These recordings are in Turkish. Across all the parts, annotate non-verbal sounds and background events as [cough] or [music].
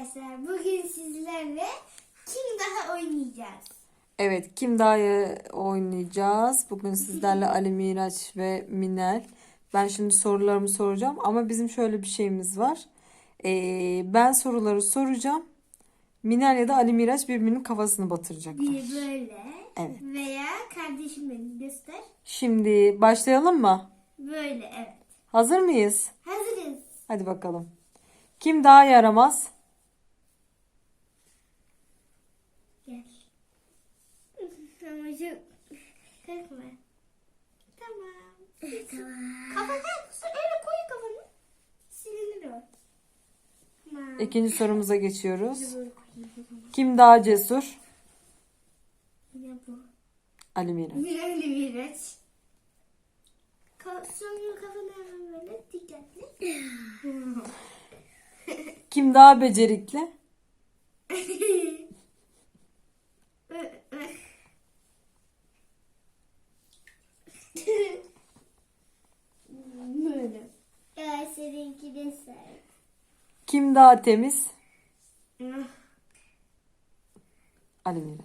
arkadaşlar. Bugün sizlerle kim daha oynayacağız? Evet, kim daha oynayacağız? Bugün sizlerle [laughs] Ali Miraç ve Minel. Ben şimdi sorularımı soracağım ama bizim şöyle bir şeyimiz var. Ee, ben soruları soracağım. Minel ya da Ali Miraç birbirinin kafasını batıracaklar. Bir böyle. Evet. Veya kardeşim beni göster. Şimdi başlayalım mı? Böyle evet. Hazır mıyız? Hazırız. Hadi bakalım. Kim daha yaramaz? Gel. Ama çok... Korkma. Tamam. Tamam. Kafana öyle koy kafanı. Silinir o. Tamam. İkinci sorumuza geçiyoruz. Kim daha cesur? Yine bu. Ali Miraç. Minelli Miraç. Ka sonra kafanı hemen böyle dikkatli. Kim daha becerikli? [laughs] Böyle. Ya seninki de sen. Kim daha temiz? Ali Miraç.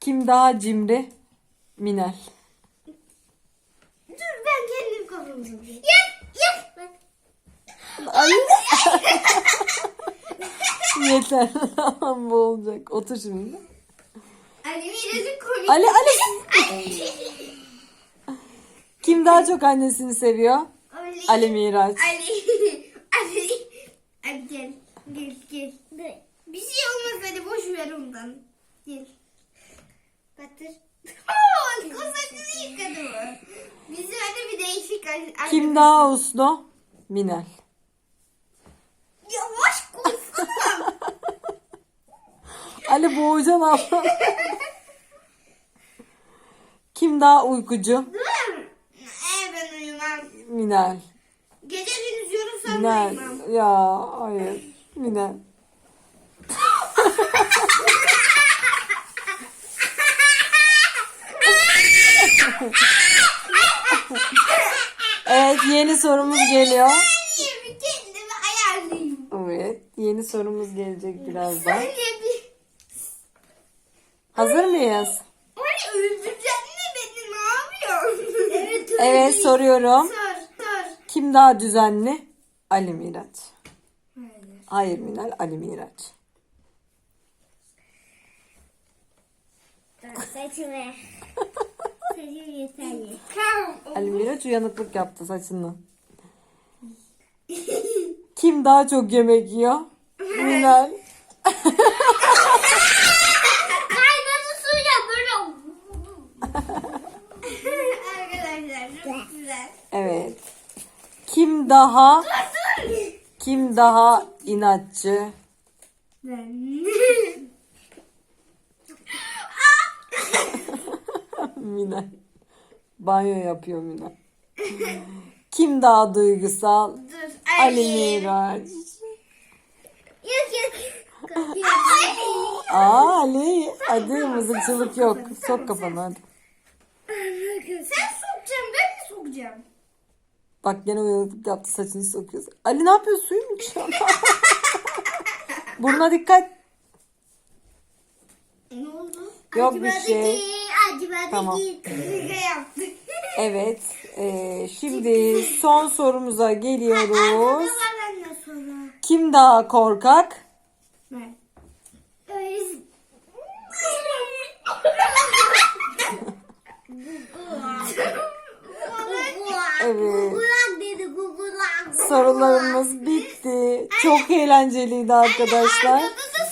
Kim daha cimri? Minel. Dur ben kendim kafamı yak. Bak. Ali. [laughs] Yeter. Tamam bu olacak. Otur şimdi. Ali Miraç'ın komik. Ali Ali. [laughs] Kim daha çok annesini seviyor? Ali. Ali Miraç. Ali. [laughs] Ali. Ali gel. Gel gel. Bir şey olmaz hadi boş ver ondan. Gel. Batır. Oo, kosasını yıkadı mı? Bizim öyle bir değişik. Kim daha uslu? Minel. Ali boğacan abla. Kim daha uykucu? Ee, ben uyumam. Minel. Gece gündüz yorulsam Minel. uyumam. Ya hayır. Minel. Evet yeni sorumuz geliyor. Kendimi ayarlayayım? Evet yeni sorumuz gelecek birazdan. Sen. Hazır mıyız? Oraya öldüreceksin mi beni? Ne yapıyorsun? [laughs] Evet. Evet soruyorum. Sor sor. Kim daha düzenli? Ali Miraç. Hayır. Hayır Minel Ali Miraç. Saçımı. Saçım yeterli. Tamam. Ali Miraç uyanıklık yaptı saçını. Kim daha çok yemek yiyor? [laughs] Minel. [laughs] Arkadaşlar çok güzel. Evet. Kim daha kim daha inatçı? Ben. [laughs] Minel. Banyo yapıyor Minel. Kim daha duygusal? Dur. Ali Miraç. Yok yok. Ay. Aa Ali. Hadi mızıkçılık yok. Sok kafanı hadi. Sen sokacaksın sokacağım? Bak gene uyanıklık yaptı saçını sokuyorsun. Ali ne yapıyorsun? Suyu mu içiyorsun? [laughs] Burnuna dikkat. Ne oldu? Yok bir şey. Acımadı Tamam. [laughs] Evet. eee, şimdi son sorumuza geliyoruz. Sonra? Kim daha korkak? Ben. Öyle. [laughs] Evet. Gugulak dedi gugulak. Sorularımız bitti. Çok eğlenceliydi arkadaşlar. Arkada da